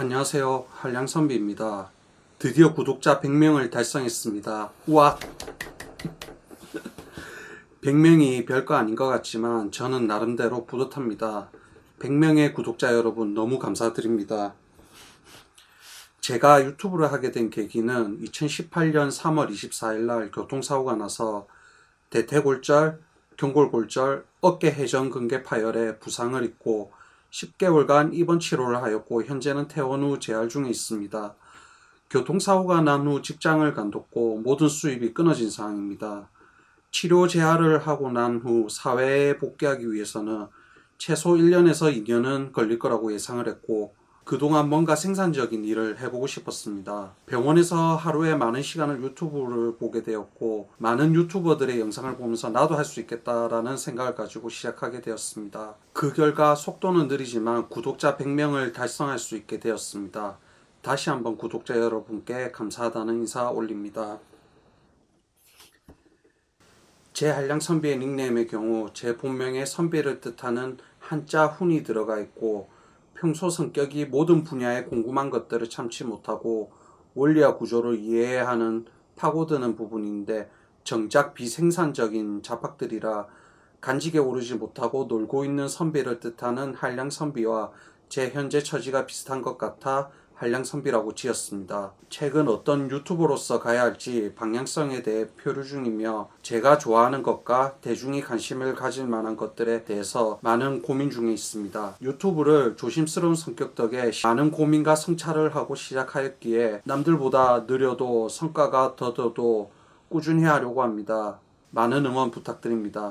안녕하세요. 한량선비입니다. 드디어 구독자 100명을 달성했습니다. 우와! 100명이 별거 아닌 것 같지만 저는 나름대로 뿌듯합니다. 100명의 구독자 여러분 너무 감사드립니다. 제가 유튜브를 하게 된 계기는 2018년 3월 24일 날 교통사고가 나서 대퇴골절, 경골골절, 어깨 회전 근개 파열에 부상을 입고 10개월간 입원 치료를 하였고 현재는 퇴원 후 재활 중에 있습니다. 교통사고가 난 후 직장을 간뒀고 모든 수입이 끊어진 상황입니다. 치료 재활을 하고 난 후 사회에 복귀하기 위해서는 최소 1년에서 2년은 걸릴 거라고 예상을 했고 그동안 뭔가 생산적인 일을 해보고 싶었습니다. 병원에서 하루에 많은 시간을 유튜브를 보게 되었고, 많은 유튜버들의 영상을 보면서 나도 할 수 있겠다라는 생각을 가지고 시작하게 되었습니다. 그 결과 속도는 느리지만 구독자 100명을 달성할 수 있게 되었습니다. 다시 한번 구독자 여러분께 감사하다는 인사 올립니다. 제 한량 선비의 닉네임의 경우 제 본명의 선비를 뜻하는 한자 훈이 들어가 있고 평소 성격이 모든 분야에 궁금한 것들을 참지 못하고 원리와 구조를 이해해야 하는 파고드는 부분인데 정작 비생산적인 잡학들이라 간직에 오르지 못하고 놀고 있는 선비를 뜻하는 한량 선비와 제 현재 처지가 비슷한 것 같아 한량 선비라고 지었습니다. 최근 어떤 유튜버로서 가야 할지 방향성에 대해 표류 중이며 제가 좋아하는 것과 대중이 관심을 가질 만한 것들에 대해서 많은 고민 중에 있습니다. 유튜브를 조심스러운 성격 덕에 많은 고민과 성찰을 하고 시작하였기에 남들보다 느려도 성과가 더뎌도 꾸준히 하려고 합니다. 많은 응원 부탁드립니다.